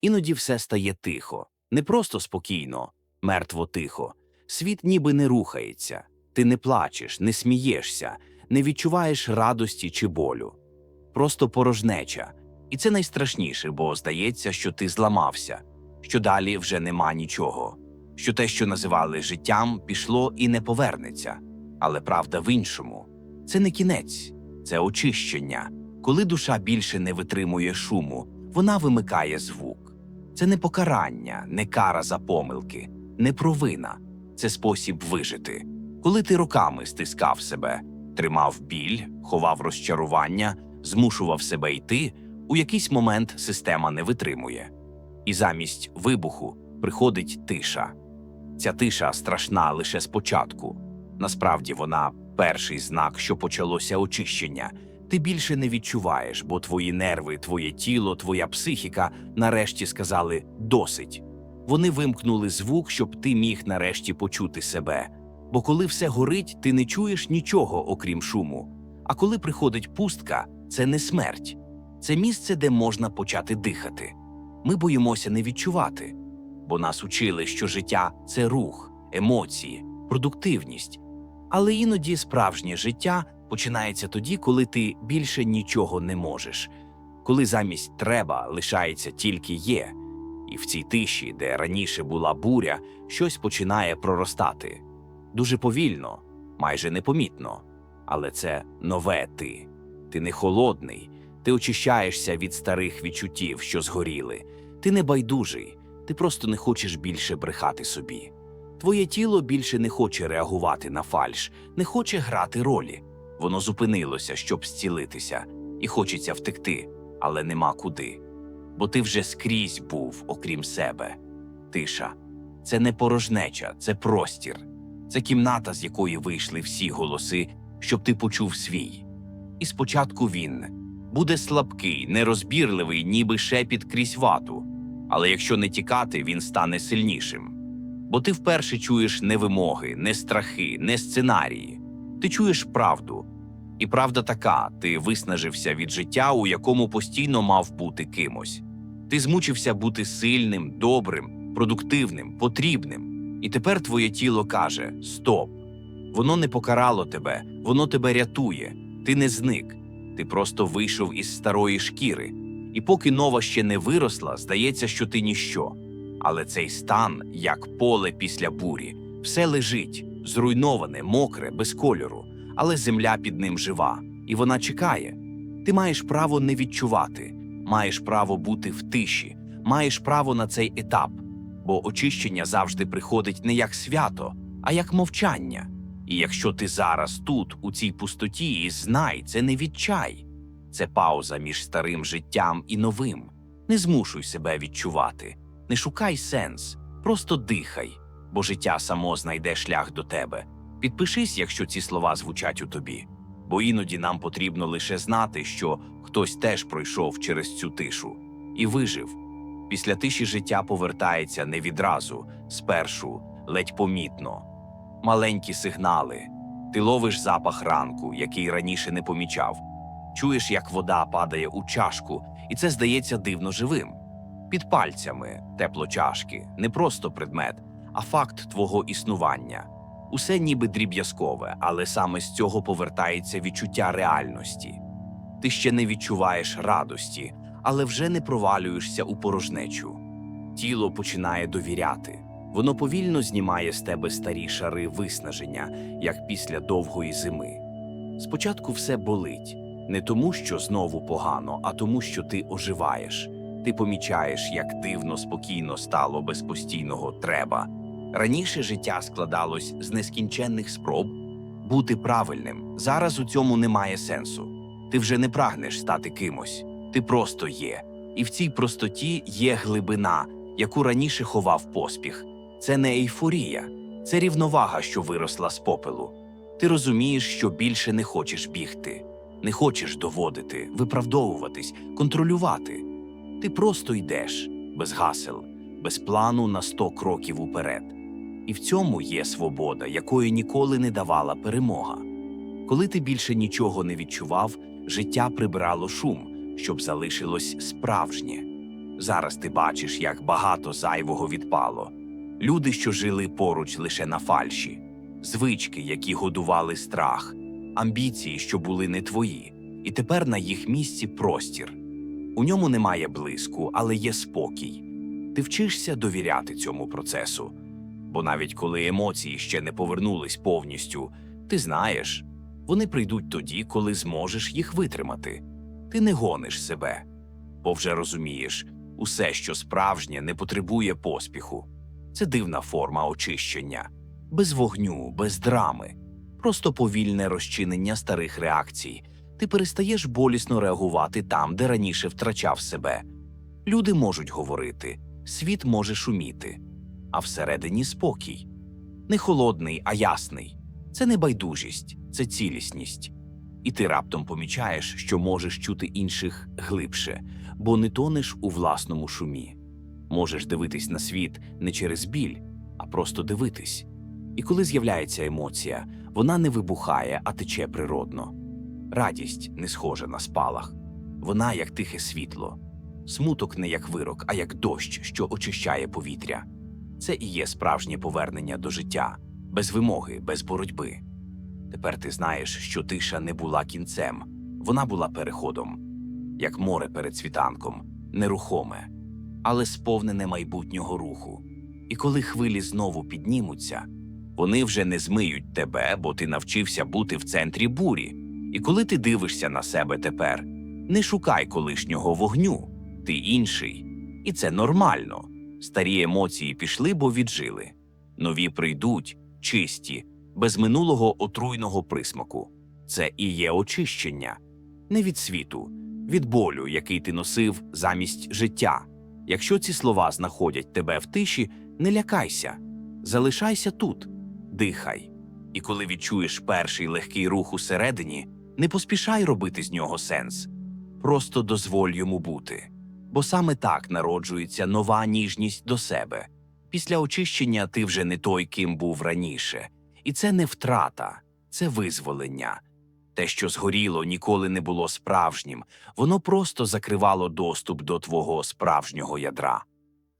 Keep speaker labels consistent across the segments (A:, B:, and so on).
A: Іноді все стає тихо, не просто спокійно, мертво тихо. Світ ніби не рухається, ти не плачеш, не смієшся, не відчуваєш радості чи болю. Просто порожнеча. І це найстрашніше, бо здається, що ти зламався, що далі вже нема нічого, що те, що називали життям, пішло і не повернеться. Але правда в іншому це не кінець, це очищення. Коли душа більше не витримує шуму, вона вимикає звук. Це не покарання, не кара за помилки, не провина, це спосіб вижити. Коли ти роками стискав себе, тримав біль, ховав розчарування, змушував себе йти, у якийсь момент система не витримує. І замість вибуху приходить тиша. Ця тиша страшна лише спочатку. Насправді вона перший знак, що почалося очищення. Ти більше не відчуваєш, бо твої нерви, твоє тіло, твоя психіка нарешті сказали досить. Вони вимкнули звук, щоб ти міг нарешті почути себе. Бо коли все горить, ти не чуєш нічого, окрім шуму. А коли приходить пустка, це не смерть, це місце, де можна почати дихати. Ми боїмося не відчувати, бо нас учили, що життя це рух, емоції, продуктивність. Але іноді справжнє життя починається тоді, коли ти більше нічого не можеш, коли замість треба лишається тільки є, і в цій тиші, де раніше була буря, щось починає проростати дуже повільно, майже непомітно. Але це нове ти. Ти не холодний, ти очищаєшся від старих відчуттів, що згоріли. Ти не байдужий, ти просто не хочеш більше брехати собі. Твоє тіло більше не хоче реагувати на фальш, не хоче грати ролі. Воно зупинилося, щоб зцілитися, і хочеться втекти, але нема куди. Бо ти вже скрізь був, окрім себе. Тиша це не порожнеча, це простір, це кімната, з якої вийшли всі голоси, щоб ти почув свій. І спочатку він буде слабкий, нерозбірливий, ніби шепіт крізь вату. Але якщо не тікати, він стане сильнішим. Бо ти вперше чуєш не вимоги, не страхи, не сценарії. Ти чуєш правду. І правда така: ти виснажився від життя, у якому постійно мав бути кимось. Ти змучився бути сильним, добрим, продуктивним, потрібним. І тепер твоє тіло каже: Стоп! Воно не покарало тебе, воно тебе рятує. Ти не зник, ти просто вийшов із старої шкіри. І поки нова ще не виросла, здається, що ти ніщо. Але цей стан, як поле після бурі, все лежить, зруйноване, мокре, без кольору, але земля під ним жива, і вона чекає. Ти маєш право не відчувати, маєш право бути в тиші, маєш право на цей етап, бо очищення завжди приходить не як свято, а як мовчання. І якщо ти зараз тут, у цій пустоті, і знай, це не відчай, це пауза між старим життям і новим. Не змушуй себе відчувати, не шукай сенс, просто дихай, бо життя само знайде шлях до тебе. Підпишись, якщо ці слова звучать у тобі, бо іноді нам потрібно лише знати, що хтось теж пройшов через цю тишу і вижив. Після тиші життя повертається не відразу, спершу, ледь помітно. Маленькі сигнали. Ти ловиш запах ранку, який раніше не помічав. Чуєш, як вода падає у чашку, і це здається дивно живим. Під пальцями тепло чашки, не просто предмет, а факт твого існування. Усе ніби дріб'язкове, але саме з цього повертається відчуття реальності. Ти ще не відчуваєш радості, але вже не провалюєшся у порожнечу. Тіло починає довіряти. Воно повільно знімає з тебе старі шари виснаження, як після довгої зими. Спочатку все болить не тому, що знову погано, а тому, що ти оживаєш. Ти помічаєш, як дивно спокійно стало без постійного треба. Раніше життя складалось з нескінченних спроб бути правильним. Зараз у цьому немає сенсу. Ти вже не прагнеш стати кимось, ти просто є. І в цій простоті є глибина, яку раніше ховав поспіх. Це не ейфорія, це рівновага, що виросла з попелу. Ти розумієш, що більше не хочеш бігти, не хочеш доводити, виправдовуватись, контролювати. Ти просто йдеш без гасел, без плану на сто кроків уперед. І в цьому є свобода, якої ніколи не давала перемога. Коли ти більше нічого не відчував, життя прибрало шум, щоб залишилось справжнє. Зараз ти бачиш, як багато зайвого відпало. Люди, що жили поруч лише на фальші, звички, які годували страх, амбіції, що були не твої, і тепер на їх місці простір. У ньому немає блиску, але є спокій. Ти вчишся довіряти цьому процесу. Бо навіть коли емоції ще не повернулись повністю, ти знаєш, вони прийдуть тоді, коли зможеш їх витримати. Ти не гониш себе, бо вже розумієш, усе, що справжнє, не потребує поспіху. Це дивна форма очищення, без вогню, без драми, просто повільне розчинення старих реакцій. Ти перестаєш болісно реагувати там, де раніше втрачав себе. Люди можуть говорити, світ може шуміти, а всередині спокій. Не холодний, а ясний. Це не байдужість, це цілісність. І ти раптом помічаєш, що можеш чути інших глибше, бо не тонеш у власному шумі. Можеш дивитись на світ не через біль, а просто дивитись. І коли з'являється емоція, вона не вибухає, а тече природно. Радість не схожа на спалах, вона як тихе світло, смуток не як вирок, а як дощ, що очищає повітря. Це і є справжнє повернення до життя, без вимоги, без боротьби. Тепер ти знаєш, що тиша не була кінцем, вона була переходом, як море перед світанком, нерухоме, але сповнене майбутнього руху. І коли хвилі знову піднімуться, вони вже не змиють тебе, бо ти навчився бути в центрі бурі. І коли ти дивишся на себе тепер, не шукай колишнього вогню, ти інший. І це нормально. Старі емоції пішли, бо віджили. Нові прийдуть, чисті, без минулого отруйного присмаку. Це і є очищення, не від світу, від болю, який ти носив замість життя. Якщо ці слова знаходять тебе в тиші, не лякайся, залишайся тут, дихай. І коли відчуєш перший легкий рух усередині, не поспішай робити з нього сенс, просто дозволь йому бути. Бо саме так народжується нова ніжність до себе. Після очищення ти вже не той, ким був раніше, і це не втрата, це визволення. Те, що згоріло, ніколи не було справжнім, воно просто закривало доступ до твого справжнього ядра.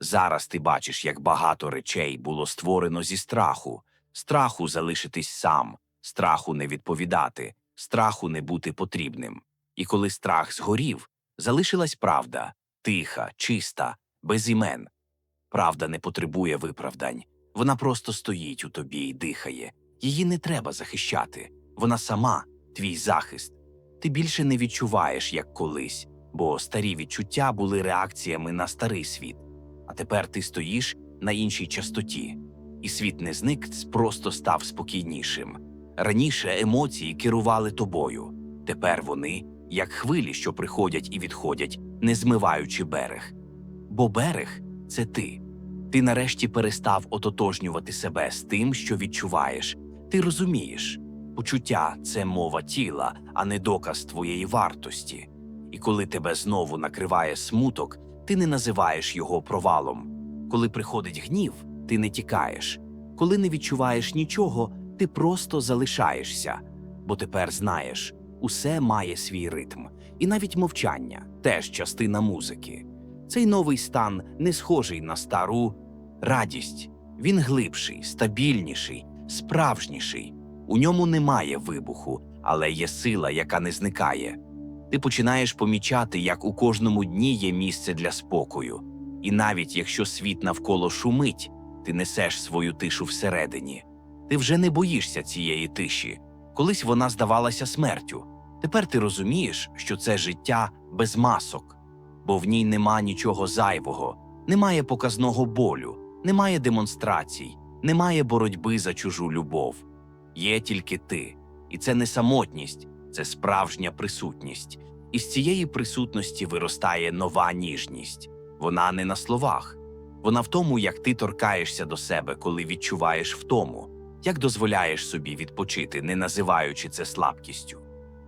A: Зараз ти бачиш, як багато речей було створено зі страху, страху залишитись сам, страху не відповідати, страху не бути потрібним. І коли страх згорів, залишилась правда тиха, чиста, без імен. Правда не потребує виправдань. Вона просто стоїть у тобі і дихає. Її не треба захищати. Вона сама, твій захист. Ти більше не відчуваєш, як колись, бо старі відчуття були реакціями на старий світ. А тепер ти стоїш на іншій частоті, і світ не зник, просто став спокійнішим. Раніше емоції керували тобою, тепер вони, як хвилі, що приходять і відходять, не змиваючи берег. Бо берег це ти. Ти нарешті перестав ототожнювати себе з тим, що відчуваєш. Ти розумієш, почуття це мова тіла, а не доказ твоєї вартості. І коли тебе знову накриває смуток, ти не називаєш його провалом. Коли приходить гнів, ти не тікаєш. Коли не відчуваєш нічого, ти просто залишаєшся, бо тепер знаєш, усе має свій ритм, і навіть мовчання теж частина музики. Цей новий стан не схожий на стару радість. Він глибший, стабільніший, справжніший. У ньому немає вибуху, але є сила, яка не зникає. Ти починаєш помічати, як у кожному дні є місце для спокою, і навіть якщо світ навколо шумить, ти несеш свою тишу всередині. Ти вже не боїшся цієї тиші. Колись вона здавалася смертю. Тепер ти розумієш, що це життя без масок, бо в ній нема нічого зайвого, немає показного болю, немає демонстрацій, немає боротьби за чужу любов. Є тільки ти, і це не самотність, це справжня присутність. І з цієї присутності виростає нова ніжність. Вона не на словах, вона в тому, як ти торкаєшся до себе, коли відчуваєш втому, як дозволяєш собі відпочити, не називаючи це слабкістю,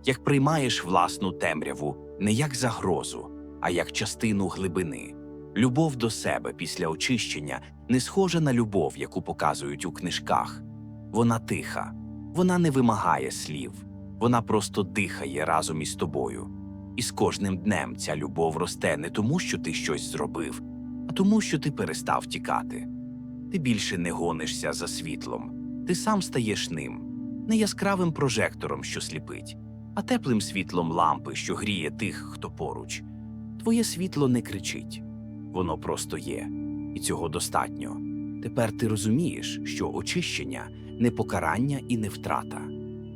A: як приймаєш власну темряву не як загрозу, а як частину глибини. Любов до себе після очищення не схожа на любов, яку показують у книжках. Вона тиха, вона не вимагає слів, вона просто дихає разом із тобою. І з кожним днем ця любов росте не тому, що ти щось зробив, а тому, що ти перестав тікати. Ти більше не гонишся за світлом, ти сам стаєш ним, не яскравим прожектором, що сліпить, а теплим світлом лампи, що гріє тих, хто поруч. Твоє світло не кричить, воно просто є, і цього достатньо. Тепер ти розумієш, що очищення не покарання і не втрата,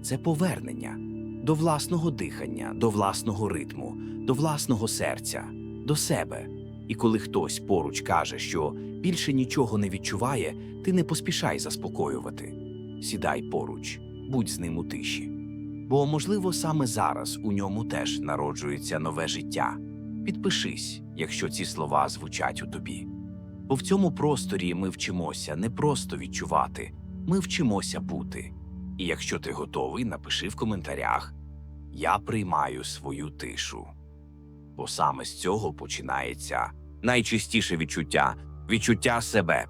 A: це повернення до власного дихання, до власного ритму, до власного серця, до себе. І коли хтось поруч каже, що більше нічого не відчуває, ти не поспішай заспокоювати. Сідай поруч, будь з ним у тиші. Бо, можливо, саме зараз у ньому теж народжується нове життя. Підпишись, якщо ці слова звучать у тобі. Бо в цьому просторі ми вчимося не просто відчувати, ми вчимося бути. І якщо ти готовий, напиши в коментарях Я приймаю свою тишу. Бо саме з цього починається найчистіше відчуття відчуття себе